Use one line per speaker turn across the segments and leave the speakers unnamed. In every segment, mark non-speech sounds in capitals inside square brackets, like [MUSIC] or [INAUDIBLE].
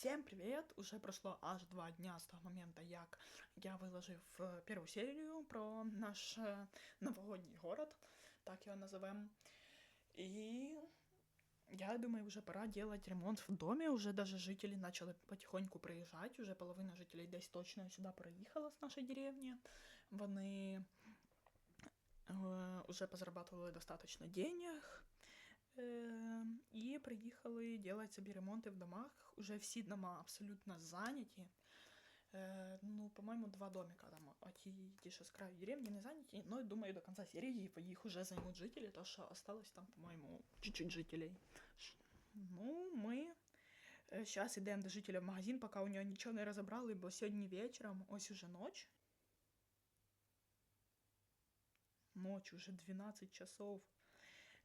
Всем привет! Уже прошло аж два дня з того моменту, як я виложив е, першу серію про наш е, новогодній город, так його назовем. І я думаю, вже пора делать ремонт в домі. Уже даже жителі почали потихоньку приїжджати. Уже половина жителей десь точно сюди приїхала з нашої деревні. Вони е, уже позарабатывали достаточно денег. Е, і приїхали робити собі ремонти в домах. Уже всі дома абсолютно зайняті. Е, ну, по-моєму, два домика там, а ті, ті, що з краю деревні, не зайняті. Ну, думаю, до кінця серії їх уже займуть жителі, то що осталось там, по-моєму, чуть-чуть жителей. Ну, ми зараз йдемо до жителя в магазин, поки у нього нічого не розібрали, бо сьогодні вечором, ось уже ніч. Ночь, уже 12 часов.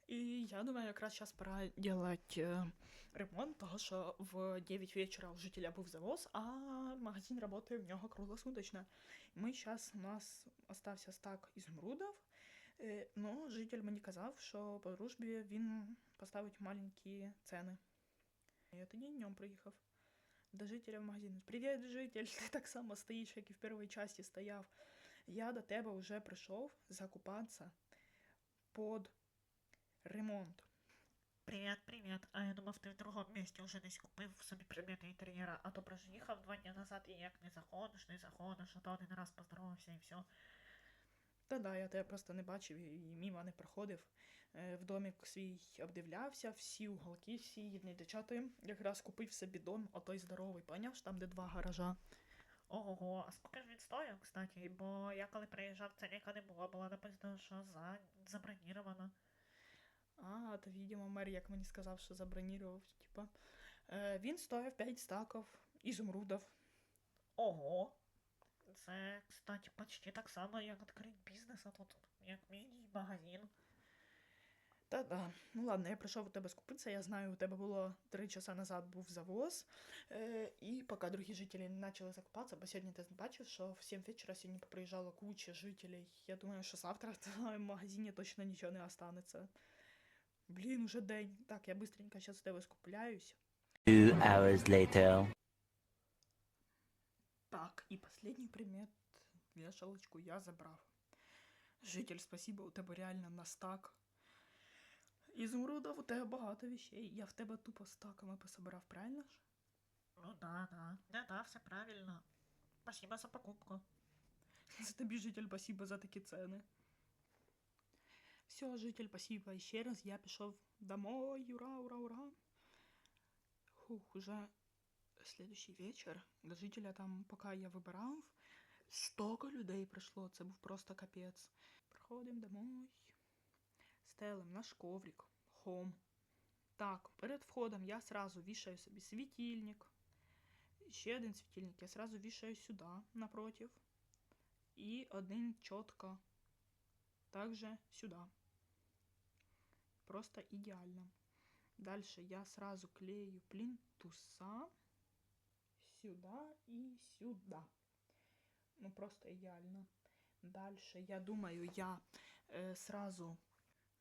І я думаю, якраз зараз пора делать е, ремонт, того що в 9 вечора у жителя був завоз, а магазин працює в нього круглосуточно. Ми зараз, у нас остався стак ізумрудів, е, но житель мені казав, що по дружбі він поставить маленькі ціни. Я тоді днем приїхав до жителя в магазин. Привіт, житель! [LAUGHS] Ти так само стоїш, як і в першій часті стояв. Я до тебе вже прийшов закупатися під ремонт.
Привіт, привіт. А я думав, ти в другому місці вже десь купив собі предмети інтер'єра, а то приїхав два дні назад і як не заходиш, не заходиш, а то один раз поздоровався і все.
Та да, я тебе просто не бачив і мімо не проходив. Е, В домик свій обдивлявся, всі уголки, всі їдні дичати. Якраз купив собі дом, отой здоровий, поняв, там, де два гаража.
Ого, а скільки ж він стоїв, кстати? Бо я коли приїжджав, це ніяка не було, було написано, що за... заброніровано.
А, то, видимо, мер, як мені сказав, що забронірував, типа. Е, Він стоїв 5 стаків ізумрудів.
Ого. Це, кстати, почти так само, як відкрити бізнес, а тут як міні-магазин.
Та да. Ну ладно, я прийшов у тебе скупитися. Я знаю, у тебе було три часа назад був завоз. Е, і поки другі жителі не почали закупатися, бо сьогодні ти бачив, що в 7 вечора сьогодні приїжджала куча жителей. Я думаю, що завтра в твоєму [LAUGHS] магазині точно нічого не останеться. Блін, уже день. Так, я быстренько зараз у тебе скупляюсь.
Two hours later.
Так, і останній примет вішалочку я забрав. Житель, спасибо, у тебе реально на стак. Ізумрудов, у тебе багато вещей. Я в тебе тупо стаками пособирав, правильно ж?
Ну да, да. Да, да, все правильно. Спасибо за покупку.
Це тобі, житель, спасибо за такі ціни. Все, житель, спасибо. І ще раз я пішов домой. Ура, ура, ура. Хух, уже следующий вечір. До жителя там, поки я вибирав, столько людей прийшло. Це був просто капець. Приходимо домой. Стелим наш коврик. Хом. Так, перед входом я сразу вішаю собі світильник. Ще один світильник я сразу вішаю сюди, напротив. І один чітко также сюди. Просто ідеально. Дальше я сразу клею плинтуса сюда и сюда. Ну, просто идеально. Дальше, я думаю, я э, сразу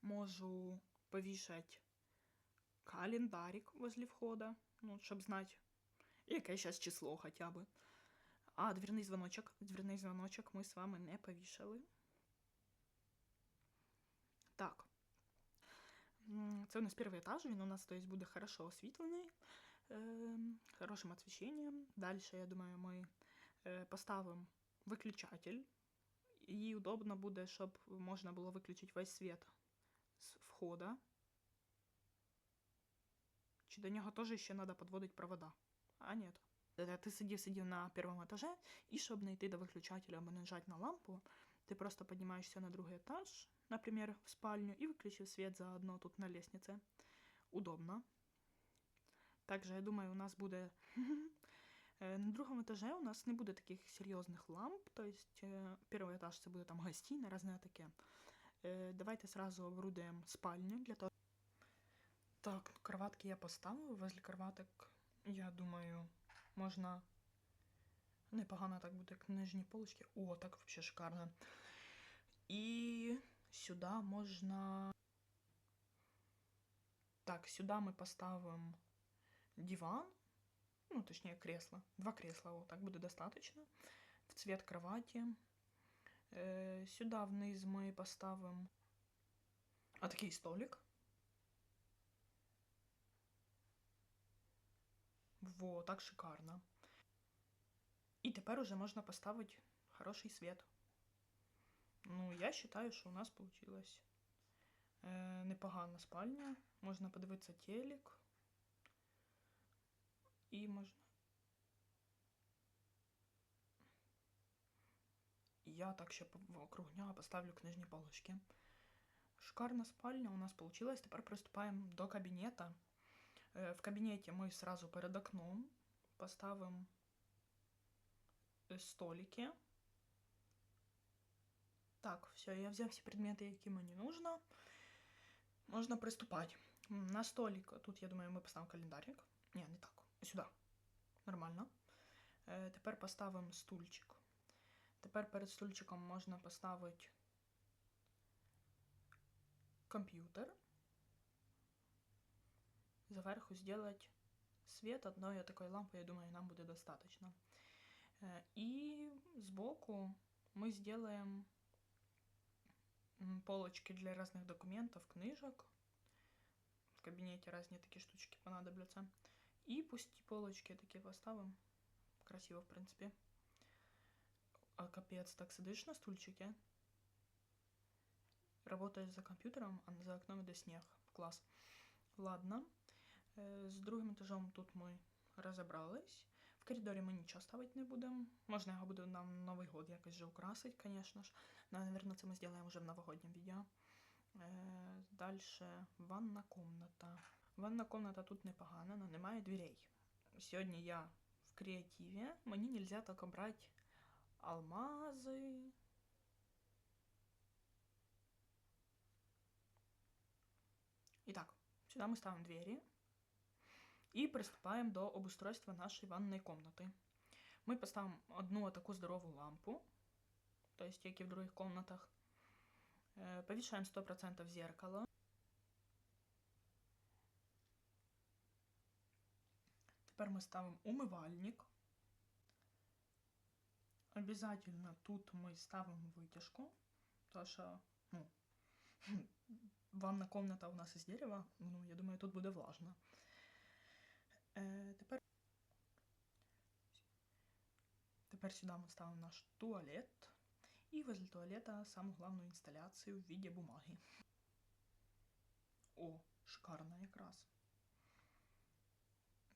можу повішати календарик возле входа, ну, щоб знати, яке зараз число хоча б. А дверний звоночок, дверний звоночок ми з вами не повішали. Так. Це у нас перший етаж, він у нас то буде хорошо освітлений, е, хорошим освіщенням. Далі, я думаю, ми е, поставимо виключатель. І удобно буде, щоб можна було виключити весь світ з входа. Чи до нього теж ще треба підводити провода? А, ні. Е, Ти сидів сидів на першому етажі, і щоб не йти до виключателя або нажати на лампу, ти просто піднімаєшся на другий етаж, наприклад, в спальню, і виключив світ заодно тут на лестнице. Удобно. Также, я думаю, у нас буде. Е, [LAUGHS] На другому етажі у нас не буде таких серйозних ламп, тобто е, перший етаж це буде там гостина, різне таке. Е, Давайте сразу оборудуємо спальню для того. Так, ну, кроватки я поставив. Возле кроваток, я думаю, можна непогано так буде, як нижні полочки. О, так вообще шикарно. І сюди можна. Так, сюди ми поставимо диван. ну, точнее, кресла. Два кресла, вот так буде достаточно. В цвет кровати. Е, сюди вниз ми поставимо отакий столик. Во, так шикарно. І тепер уже можна поставити хороший свет. Ну, я вважаю, що у нас вийшло. Е, непогана спальня. Можна подивитися телек. І можна. Я так ще вокруг нього поставлю книжні полочки. Шикарна спальня у нас получилась. Тепер приступаємо до кабінета. Е, В кабінеті ми сразу перед окном поставимо столики. Так, все, я взяв всі предмети, які мені нужно. Можна приступати. На столик, тут, я думаю, ми поставимо календарик. Ні, не так. Сюди. Нормально. Е, тепер поставимо стульчик. Тепер перед стульчиком можна поставити комп'ютер. Зверху сделать свет одной такой лампы, я думаю, нам будет достаточно. Э, И сбоку мы сделаем полочки для разных документов, книжек. В кабинете разные такие штучки понадобятся. И пусти полочки такие поставим. Красиво, в принципе. А капец, так сидишь на стульчике, работаешь за компьютером, а за окном іде снег. Клас. Ладно. Е, З другим етажом тут ми розібрались. Коридорі ми нічого ставити не будемо. Можна його буде на Новий год якось вже украсити, звісно ж. Но, наверное, це ми зробимо вже в новогоднем відео. Е, Дальше ванна комната. Ванна комната тут непогана, але немає дверей. Сьогодні я в креативі. Мені нельзя тільки брати алмази. Итак, сюда мы ставим двери и приступаем до обустройства нашей ванной комнаты. Мы поставим одну таку здорову лампу, то есть, як і в других комнатах. Е, Повішаємо 100% зеркало. Тепер ми ставимо умивальник. Обязательно тут ми ставимо витяжку, тому що ну, [LAUGHS] ванна комната у нас із дерева, ну, я думаю, тут буде влажно. Е, тепер... тепер сюди ми ставимо наш туалет. І возле туалета саму главну інсталяцію в виде бумаги. О, шикарно якраз.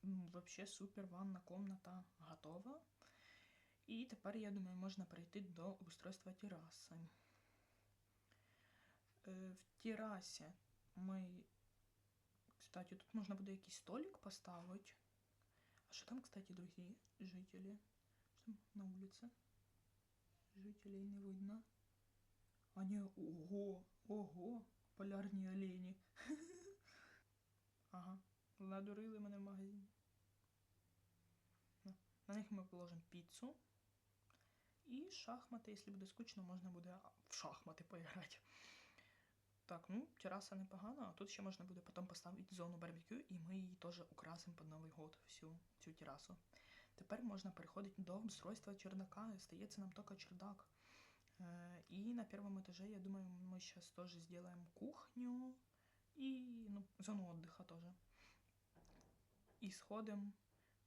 Вообще супер, ванна комната готова. І тепер, я думаю, можна перейти до обустройства тераси. Е, В терасі ми. Кстати, тут можна буде якийсь столик поставити. А що там, кстати, другі жителі? Що там на вулиці? Жителей не видно. Не, ого, ого, полярні олені. [LAUGHS] Ага, надурили мене в магазині. На них ми положимо піцу. І шахмати, якщо буде скучно, можна буде в шахмати поіграти. Так, ну, тераса непогана, а тут ще можна буде потім поставити зону барбекю, і ми її теж украсимо під Новий год, всю цю терасу. Тепер можна переходити до обустройства чердака, і стається нам тільки чердак. Е, І на першому етажі, я думаю, ми зараз теж зробимо кухню і ну, зону отдыха теж. І сходимо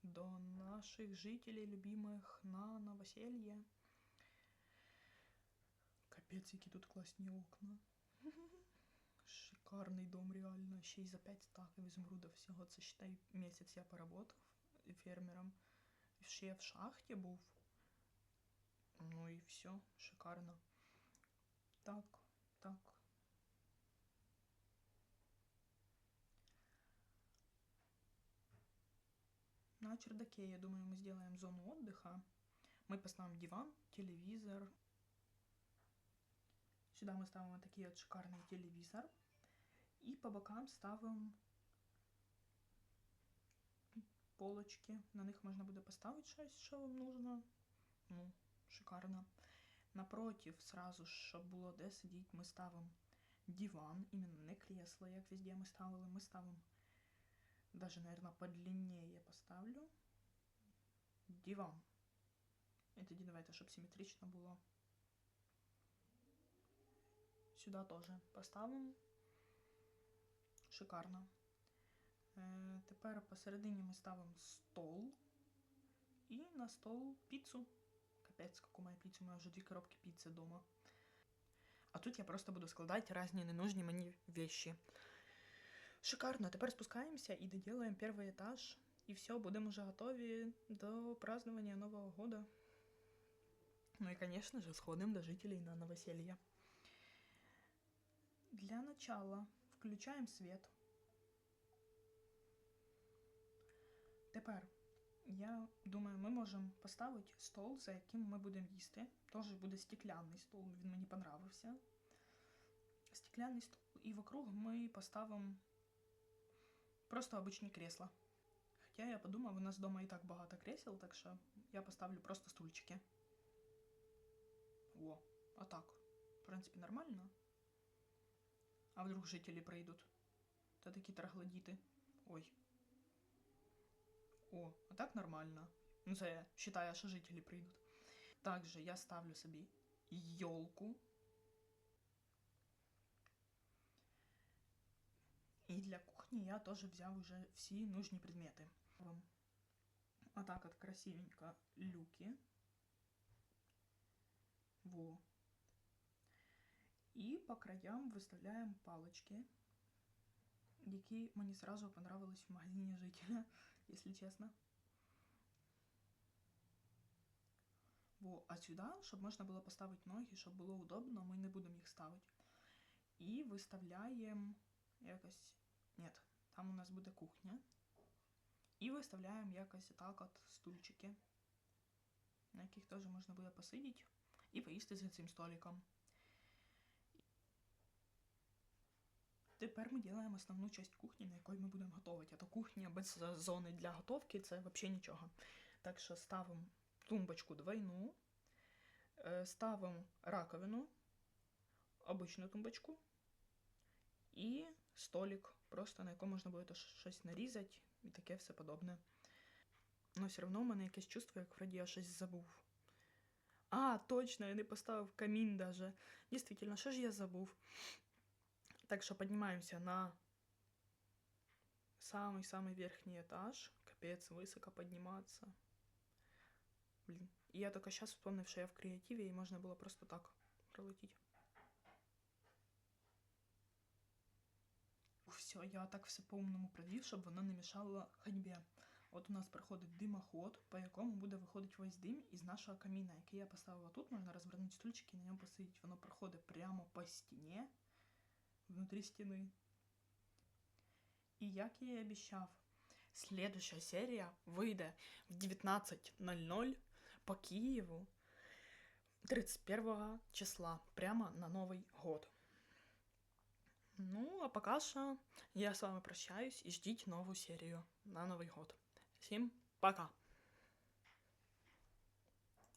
до наших жителей любимых на новоселье. Капець, які тут класні окна. Шикарний дом, реально. Ще й за 5 стаків ізумруда всього. Це считай місяць я поработав фермером. Ще я в шахті був. Ну і все, шикарно. Так, так. На чердаке, я думаю, мы сделаем зону отдыха. Мы поставим диван, телевизор. Сюда мы ставим вот такий от шикарний телевізор. І по бокам ставимо полочки. На них можна буде поставити щось, що вам нужно. Ну, шикарно. Напротив, сразу, щоб було де сидіти, ми ставимо диван, іменно не кресло, як везде ми ставили. Ми ставимо, даже, наверное, подлиннее я поставлю. вам. І тоді давайте, щоб симметрично було. Сюди теж поставимо. Шикарно. Е, тепер посередині ми ставимо стол. І на стол піцу. Капець, яку маю піцу, у мене вже дві коробки піци вдома. А тут я просто буду складати різні ненужні мені вещи. Шикарно. Тепер спускаємося і доделаем перший етаж. І все, будемо вже готові до празднования Нового года. Ну и, конечно же, сходим до жителей на новоселье. Для начала включаем свет. Тепер я думаю, ми можемо поставити стол, за яким ми будемо їсти. Теж буде стекляний стол, він мені понравився. Стекляний стол. І вокруг ми поставимо просто обичні кресла. Хоча я подумав, у нас вдома і так багато кресел, так що я поставлю просто стульчики. О, а так. В принципі, нормально. А вдруг жителі прийдуть? Та такі траглодіти. Ой. О, а так нормально. Ну, це я вважаю, що жителі прийдуть. Также я ставлю собі йолку. І для кухні я теж взяв уже всі нужні предмети. Вам Отак от красивенько люки. Во. І по краям виставляємо палички, які мені сразу понравились в магазині жителя, Якщо чесно. Во, а сюди, щоб можна було поставити ноги, щоб було удобно, ми не будемо їх ставити. І виставляємо якось. Ні, там у нас буде кухня. І виставляємо якось так от стульчики, на яких теж можна буде посидіти і поїсти за цим столиком. Тепер ми робимо основну часть кухні, на якій ми будемо готувати. А то кухня без е, зони для готовки це взагалі нічого. Так що ставимо тумбочку двойну, е, ставимо раковину, обичну тумбочку і столик, просто на якому можна буде щось нарізати і таке все подобне. Ну, все одно в мене якесь чувство, як вроді я щось забув. А, точно, я не поставив камін даже. Дійсно, що ж я забув? Так что поднимаемся на самый-самый верхний этаж. Капец, высоко подниматься. Блин. И я только сейчас вспомнив, что я в креативе, и можно было просто так пролететь. Все, я так все по-умному провів, щоб воно не мішало ходьбі. От у нас проходить димоход, по якому буде виходити весь дим із нашого каміна, який я поставила тут. Можна розвернути стульчики і на ньому посидіти. Воно проходить прямо по стіні внутри стены. И як я и обещав, следующая серия выйдет в 19.00 по Киеву 31 числа, прямо на Новый год. Ну, а пока что я с вами прощаюсь и ждите новую серию на Новый год. Всем пока!